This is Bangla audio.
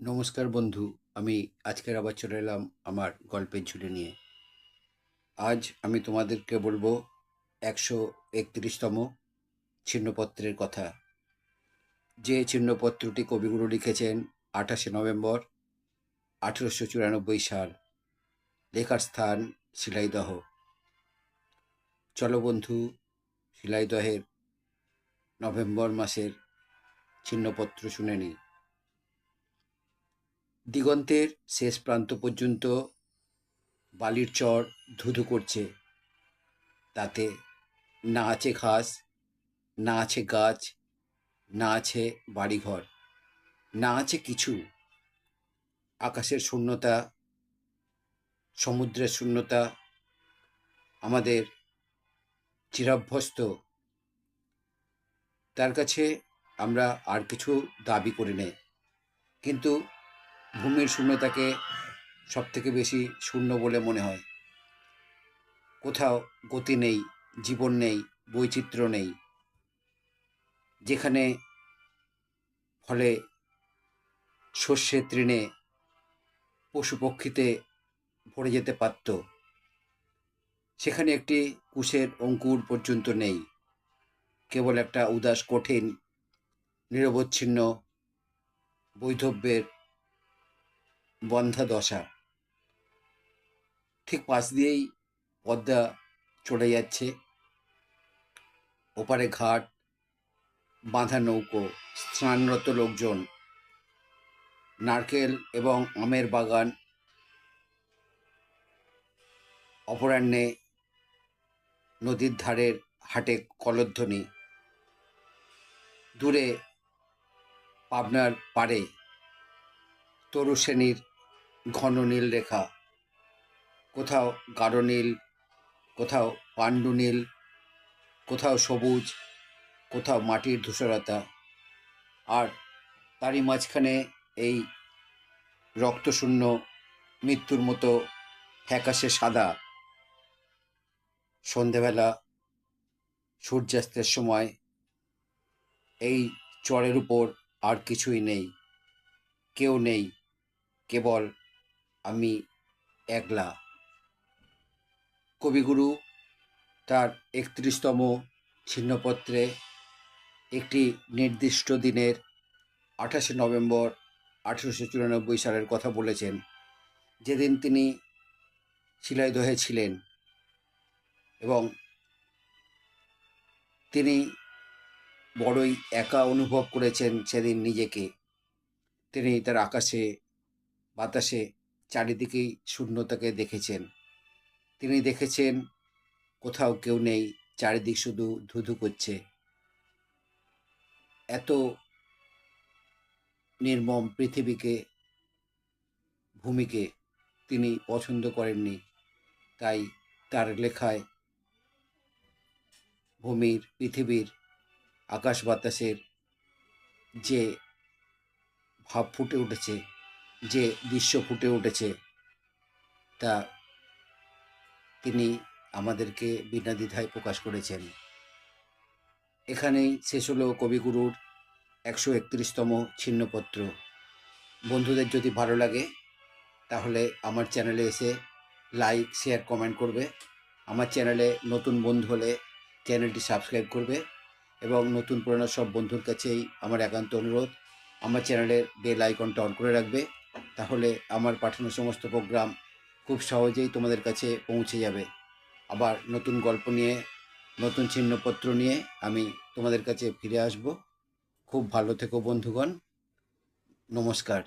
নমস্কার বন্ধু, আমি আজকের আবার চলে এলাম আমার গল্পের ঝুলি নিয়ে। আজ আমি তোমাদেরকে বলব একশো একত্রিশতম ছিন্নপত্রের কথা। যে ছিন্নপত্রটি কবিগুরু লিখেছেন আঠাশে নভেম্বর আঠেরোশো চুরানব্বই সাল, লেখার স্থান শিলাইদহ। চলো বন্ধু, শিলাইদহের নভেম্বর মাসের ছিন্নপত্র শুনে নিই। দিগন্তের শেষ প্রান্ত পর্যন্ত বালির চর ধুধু করছে। তাতে না আছে ঘাস, না আছে গাছ, না আছে বাড়িঘর, না আছে কিছু। আকাশের শূন্যতা, সমুদ্রের শূন্যতা, আমাদের চিরাভ্যস্ত তার কাছে আমরা আর কিছু দাবি করি নেই। কিন্তু ভূমির শূন্যতাকে সব থেকে বেশি শূন্য বলে মনে হয়। কোথাও গতি নেই, জীবন নেই, বৈচিত্র্য নেই, যেখানে ফলে শস্যের তৃণে পশু পক্ষীতে ভরে যেতে পারত। সেখানে একটি কুশের অঙ্কুর পর্যন্ত নেই। কেবল একটা উদাস, কঠিন, নিরবচ্ছিন্ন বৈধব্যের বন্ধা দশা। ঠিক পাশ দিয়েই পদ্মা চলে যাচ্ছে। ওপারে ঘাট, বাঁধা নৌকো, স্নানরত লোকজন, নারকেল এবং আমের বাগান, অপরাহ্নে নদীর ধারের হাটে কলধ্বনি। দূরে পাবনার পাড়ে তরু শ্রেণির ঘন নীল রেখা। কোথাও গাঢ় নীল, কোথাও পাণ্ডু নীল, কোথাও সবুজ, কোথাও মাটির ধূসরতা। আর তারই মাঝখানে এই রক্তশূন্য মৃত্যুর মতো ফ্যাকাশে সাদা সন্ধেবেলা সূর্যাস্তের সময় এই চরের উপর আর কিছুই নেই, কেউ নেই। কেবল আমি একলা। কবিগুরু তার একত্রিশতম ছিন্নপত্রে একটি নির্দিষ্ট দিনের আঠাশে নভেম্বর আঠেরোশো চুরানব্বই সালের কথা বলেছেন, যেদিন তিনি শিলাইদহে ছিলেন এবং তিনি বড়ই একা অনুভব করেছেন সেদিন নিজেকে। তিনি তার আকাশে বাতাসে চারিদিকেই শূন্যতাকে দেখেছেন। তিনি দেখেছেন কোথাও কেউ নেই, চারিদিক শুধু ধুধু করছে। এত নির্মম পৃথিবীকে, ভূমিকে তিনি পছন্দ করেননি। তাই তার লেখায় ভূমির, পৃথিবীর, আকাশ বাতাসের যে ভাব ফুটে উঠেছে যে দৃশ্য ফুটে উঠেছে, তা তিনি আমাদেরকে বিনা দ্বিধায় প্রকাশ করেছেন। এখানেই শেষ হলো কবিগুরুর একশো একত্রিশতম ছিন্নপত্র। বন্ধুদের যদি ভালো লাগে, তাহলে আমার চ্যানেলে এসে লাইক, শেয়ার, কমেন্ট করবে। আমার চ্যানেলে নতুন বন্ধু হলে চ্যানেলটি সাবস্ক্রাইব করবে এবং নতুন পুরনো সব বন্ধুর কাছেই আমার একান্ত অনুরোধ, আমার চ্যানেলের বেল আইকনটা অন করে রাখবে। তাহলে আমার পাঠানো সমস্ত প্রোগ্রাম খুব সহজেই তোমাদের কাছে পৌঁছে যাবে। আবার নতুন গল্প নিয়ে, নতুন চিহ্নপত্র নিয়ে আমি তোমাদের কাছে ফিরে আসব। খুব ভালো থেকো বন্ধুগণ। নমস্কার।